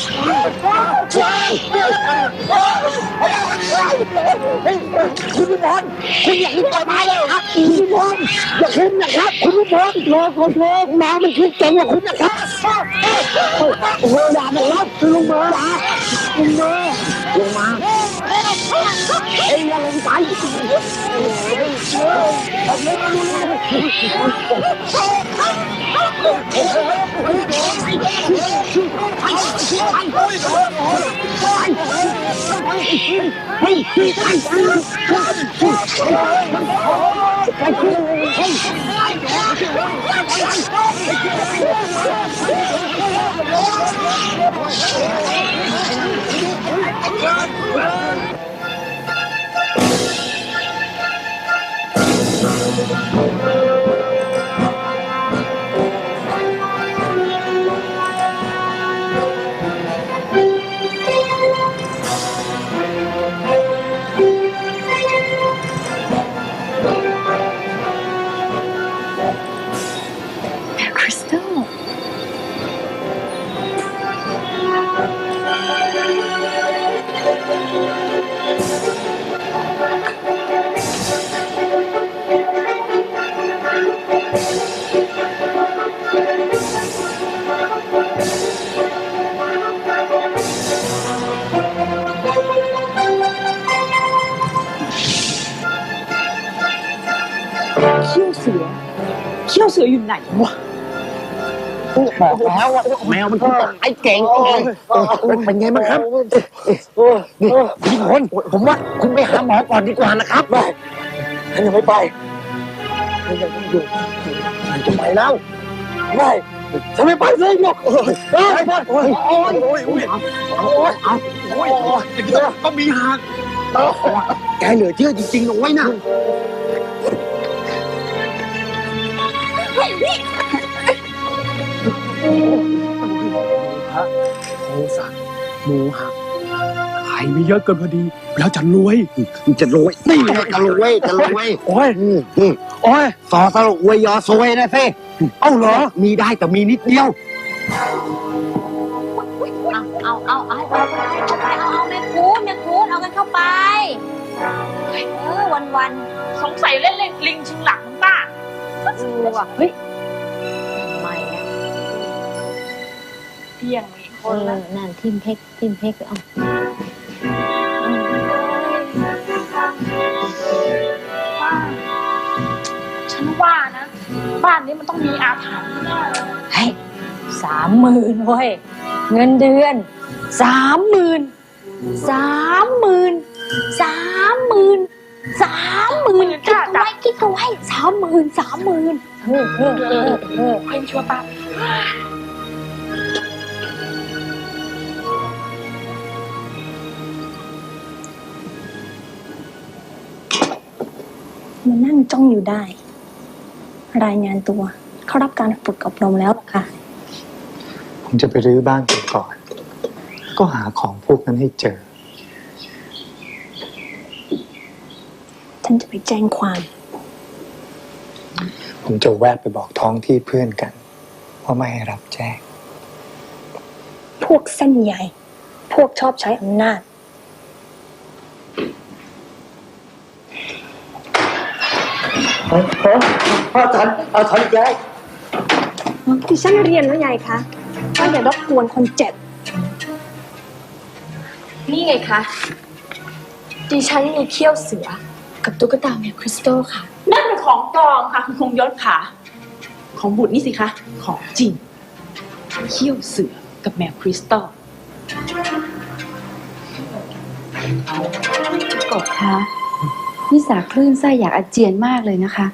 คุณวิมลคุณอย่าขึ้นไปมาเลยครับคุณวิมลอย่าขึ้นนะครับ คุณวิมลรอก่อนเถอะหมามันขึ้นเก่งกว่าคุณนะครับโอ้โหอย่านะครับคุณลุงมาลุงมาลงมาเอ้ยอย่าลงไปเฮ้ยเฮ้ยเฮ้ยเฮ้ย บอกแล้วว่าแมวมันขึ้นต้นไม้เก่งเป็นไงบ้างครับนี่พี่คนผมว่าคุณไปหาหมอก่อนดีกว่านะครับไม่ฉันยังไม่ไปฉันยังต้องอยู่ฉันจะไปแล้วไม่ฉันไม่ไปเลยหรอกไปไปโอ้ยโอ้ยโอ้ยโอ้ยโอ้ยโอ้ยก็มีหักแกเหลือเชื่อจริงๆนะไว้นะ โทสะโมหะใครไม่เยอะเกินพอดี แล้วจะรวย จะรวยนี่ไงจะรวยจะรวยโอ้ยอืมอืมโอ้ยสอสรุอวยยอซวยนะสิเอ้าเหรอ มีได้แต่มีนิดเดียว เอาเอาเอาเอาเอาเอาไปเอาเอาแม่คูณแม่คูณเอากันเข้าไป เออวันวันสงสัยเล่นเล่นลิงชิงหลังของป้าๆเออว่ะเฮ้ย เพียงมีคเอนอละนั่นทิมเพกทิมเพกเอาป้าฉันว่านะ บ้านนี้มันต้องมีอาถรรพ์แน่เลยเฮ้ยสามหมื่นเว้ย เงินเดือนสามหมื่นสามหมื่นสามหมื่นสามหมื่นคิดเอาไว้คิดเอาไว้สามหมื่นสามหมื่นเออเออเออเออ เพ่งชัวร์ป้า มานั่งจ้องอยู่ได้ รายงานตัว เข้ารับการฝึกอบรมแล้วค่ะ ผมจะไปรื้อบ้านผมก่อน ก็หาของพวกนั้นให้เจอฉันจะไปแจ้งความ ผมจะแวะไปบอกท้องที่เพื่อนกันว่าไม่ให้รับแจ้ง พวกเส้นใหญ่ พวกชอบใช้อำนาจ พ่อฉันเอาฉันย้ายที่ฉันเรียนแล้วไงคะว่าอย่ารบกวนคนเจ็บ นี่ไงคะ ดิฉันมีเขี้ยวเสือ กับตุ๊กตาแมวคริสตัลค่ะ นั่นเป็นของปลอมค่ะ คุณคงยศค่ะ ของบุตรนี่สิคะ ของจริง เขี้ยวเสือกับแมวคริสตัลกดคะ พี่สาคลื่นไส้อยากอาเจียนมากเลยนะคะ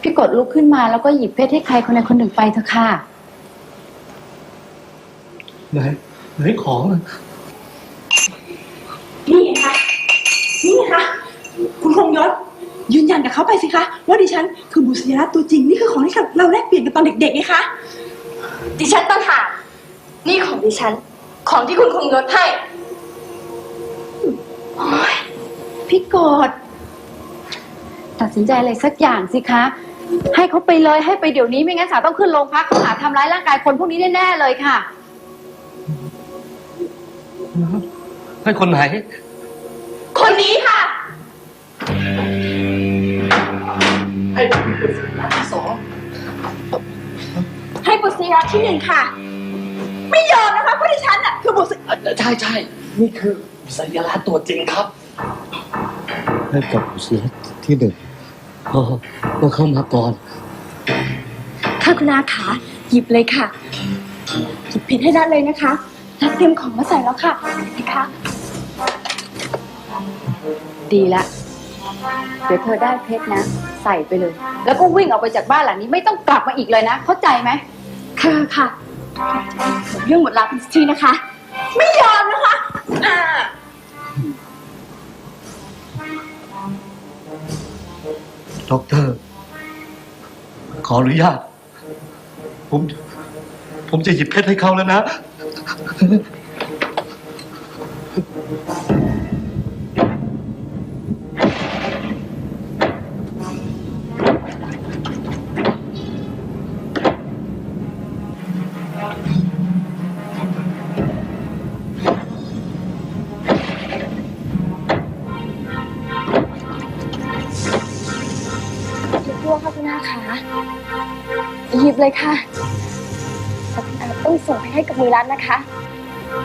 พี่กดลุกขึ้นมาแล้วก็หยิบเพชรให้ใครคนใดคนหนึ่งไปเถอะค่ะไหนไหนของ นี่ไงคะนี่ไงคะคุณคงยศยืนยันกับเขาไปสิคะ ว่าดิฉันคือบุษยรัตน์ตัวจริงนี่คือของที่เราแลกเปลี่ยนกันตอนเด็กๆไงคะดิฉันต่างหากนี่ของดิฉัน ของที่คุณคงยศให้โอ๊ยพี่กด ตัดสินใจอะไรสักอย่างสิคะ ให้เขาไปเลยให้ไปเดี๋ยวนี้ไม่งั้นสาต้องขึ้นโรงพักเขาหาทำร้ายร่างกายคนพวกนี้แน่ๆเลยค่ะ ให้คนไหน คนนี้ค่ะ ให้บุษยาที่หนึ่งค่ะ ไม่ยอมนะคะเพราะดิฉันอะคือบุษใช่ใช่นี่คือสัญลักษณ์ตัวจริงครับ ให้กับผู้เสียที่หนึ่ง พอพอเข้ามาก่อน ค่ะคุณอาขาหยิบเลยค่ะ หยิบเพชรให้นัดเลยนะคะนัดเตรียมของมาใส่แล้วค่ะนะคะดีละ เดี๋ยวเธอได้เพชรนะ ใส่ไปเลย แล้วก็วิ่งออกไปจากบ้านหลังนี้ไม่ต้องกลับมาอีกเลยนะ เข้าใจไหมค่ะค่ะหมดเรื่องหมดราวเป็นทีนะคะ ไม่ยอมนะคะอ่า ด็อกเตอร์ ขออนุญาต ผม ผมจะหยิบเพชรให้เขาแล้วนะ บเลยค่ะแต่คุณอาต้องส่งไปให้กับมือรัดนะคะ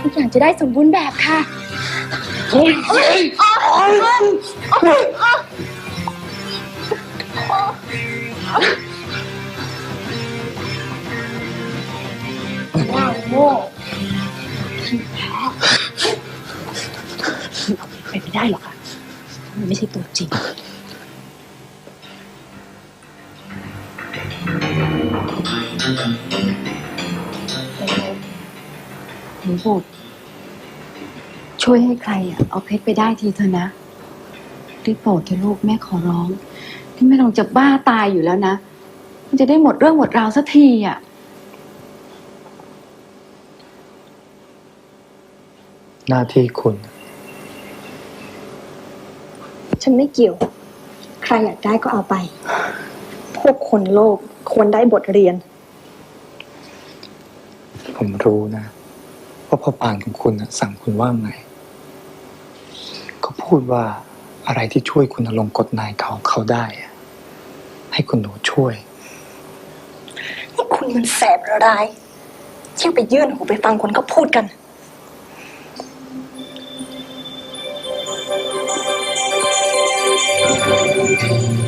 ทุกอย่างจะได้สมบูรณ์แบบค่ะไปไม่ได้หรอกค่ะมันไม่ใช่ตัวจริง หนูบุตรช่วยให้ใครอะเอาเพชรไปได้ทีเถอะนะรีบโปรดเถอะลูกแม่ขอร้อง ที่แม่ลองจะบ้าตายอยู่แล้วนะ มันจะได้หมดเรื่องหมดราวสักทีอะหน้าที่คุณ ฉันไม่เกี่ยว ใครอยากได้ก็เอาไป พวกคนโลภควรได้บทเรียน ผมรู้นะ ว่าพ่อปานของคุณสั่งคุณว่าไงเขาพูดว่าอะไรที่ช่วยคุณลงกฎนายเขาเขาได้ ให้คุณหนูช่วย นี่คุณมันแสบร้ายเที่ยวไปยื่นหูไปฟังคนเขาพูดกัน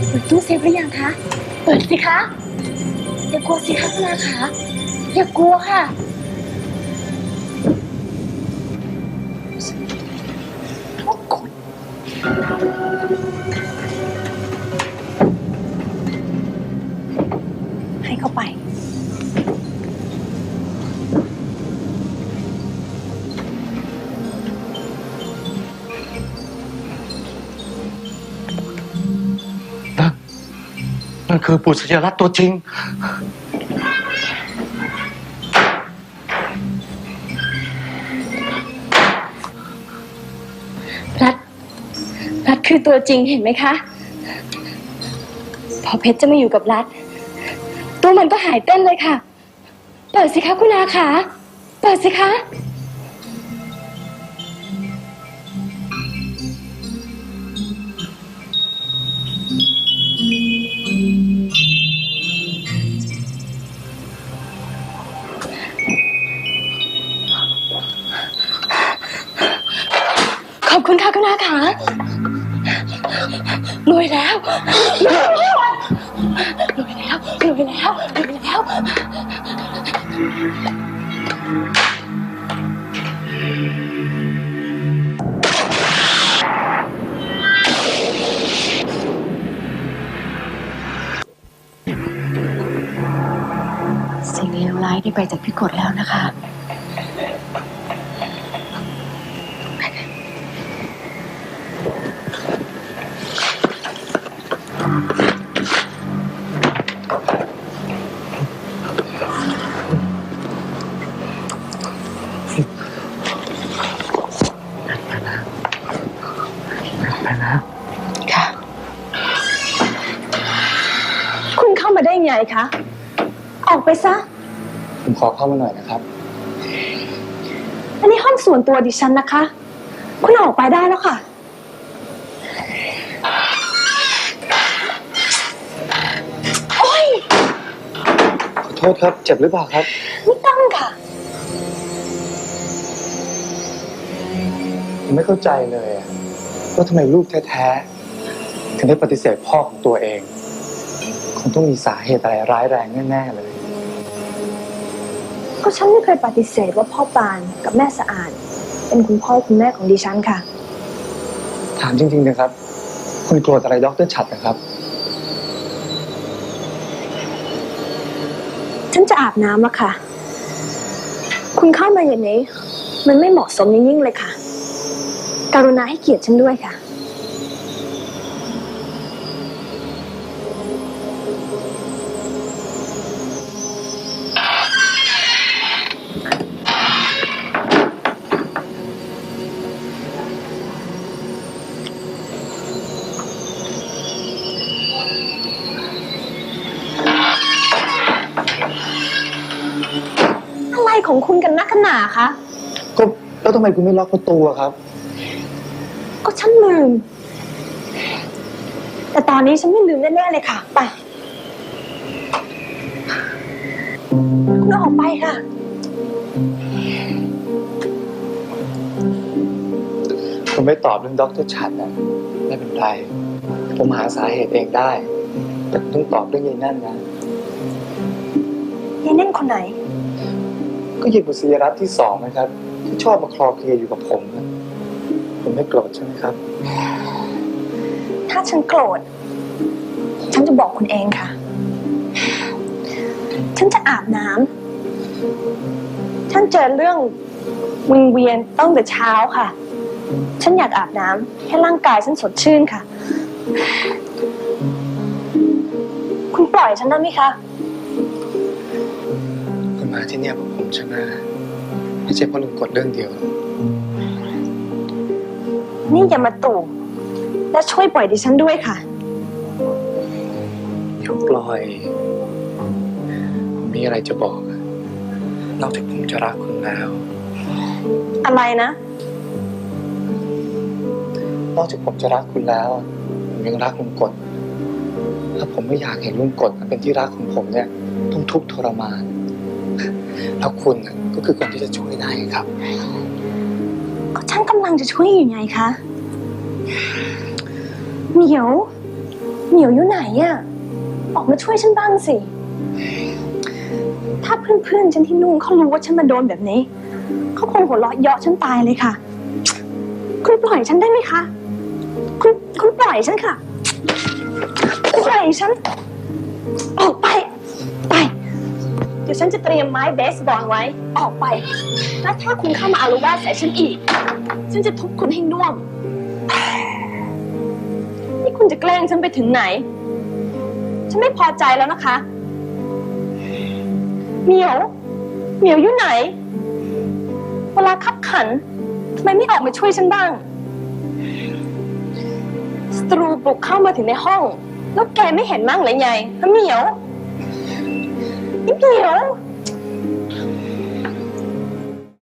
เปิดตู้เซฟหรือยังคะ เปิดสิคะ อย่ากลัวสิคะคุณอาขาอย่ากลัวค่ะ ให้เข้าไป นั่นนั่นคือปุษยรัตน์ตัวจริง รัดคือตัวจริงเห็นไหมคะ พอเพชรจะมาอยู่กับรัดตัวมันก็หายเต้นเลยค่ะ เปิดสิคะคุณอาขาเปิดสิคะขอบคุณค่ะคุณอาขา รวยแล้วรวยแล้วรวยแล้วรวยแล้วรวยแล้ว สิ่งเลวร้ายได้ไปจากพี่กดแล้วนะคะ ค่ะคุณเข้ามาคะ ออกไปซะ ผมขอเข้ามาหน่อยนะครับ อันนี้ห้องส่วนตัวดิฉันนะคะ คุณออกไปได้แล้วค่ะ โอ้ยขอโทษครับ เจ็บหรือเปล่าครับ ไม่ต้องค่ะ ผมไม่เข้าใจเลยอะว่าทำไมลูกแท้ๆ ถึงได้ปฏิเสธพ่อของตัวเอง คงต้องมีสาเหตุอะไรร้ายแรงแน่ๆเลย ก็ฉันไม่เคยปฏิเสธว่าพ่อปานกับแม่สะอาด เป็นคุณพ่อคุณแม่ของดิฉันค่ะ ถามจริงๆนะครับ คุณโกรธอะไรดรฉัดนะครับ ฉันจะอาบน้ำแล้วค่ะ คุณเข้ามาอย่างนี้ มันไม่เหมาะสมอย่างยิ่งเลยค่ะ กรุณาให้เกียรติฉันด้วยค่ะ ของคุณกันนักกันหนาคะ ก็แล้วทำไมคุณไม่ล็อกประตูอะครับ ก็ฉันลืม แต่ตอนนี้ฉันไม่ลืมแน่ๆเลยค่ะ ไป คุณออกไปค่ะ คุณไม่ตอบเรื่องดรฉัดนะไม่เป็นไร ผมหาสาเหตุเองได้ แต่คุณต้องตอบเรื่องยายนั่นนะยายเน่นคนไหน ก็ยิบุษยรัตน์ที่สองนะครับ ที่ชอบมาคลอเคลียอยู่กับผมนะคุณไม่โกรธใช่ไหมครับ ถ้าฉันโกรธ ฉันจะบอกคุณเองค่ะ ฉันจะอาบน้ำฉันเจอเรื่องวิงเวียนตั้งแต่เช้าค่ะ ฉันอยากอาบน้ำให้ร่างกายฉันสดชื่นค่ะ คุณปล่อยฉันได้ไหมคะ ที่เนี่ยเพราะผมใช่ไหมไม่ใช่เพราะลุงกดเรื่องเดียว นี่อย่ามาตู่และช่วยปล่อยดิฉันด้วยค่ะ เดี๋ยวปล่อยผมมีอะไรจะบอกอะนอกจากผมจะรักคุณแล้ว อะไรนะ นอกจากผมจะรักคุณแล้ว ผมยังรักลุงกฎถ้าผมไม่อยากเห็นลุงกฎเป็นที่รักของผมเนี่ย ต้องทุกข์ทรมาน แล้วคุณน่ะก็คือคนที่จะช่วยได้ครับ ก็ฉันกำลังจะช่วยอยู่ไงคะเหมียว เหมียวอยู่ไหนอะออกมาช่วยฉันบ้างสิ ถ้าเพื่อนๆฉันที่นู่นเขารู้ว่าฉันมาโดนแบบนี้เขาคงหัวเราะเยาะฉันตายเลยค่ะ คุณปล่อยฉันได้ไหมคะ คุณคุณปล่อยฉันค่ะปล่อยฉัน ออกไปไปเดี๋ยวฉันจะเตรียมไม้เบสบอลไว้ ออกไป แล้วถ้าคุณเข้ามาอาละวาดใส่ฉันอีก ฉันจะทุบคุณให้น่วม นี่คุณจะแกล้งฉันไปถึงไหน ฉันไม่พอใจแล้วนะคะ เหมียว เหมียวอยู่ไหน เวลาขับขันทำไมไม่ออกมาช่วยฉันบ้าง สตรูบุกเข้ามาถึงในห้อง แล้วแกไม่เห็นมั่งเลยไงเหมียว นี่เหมียว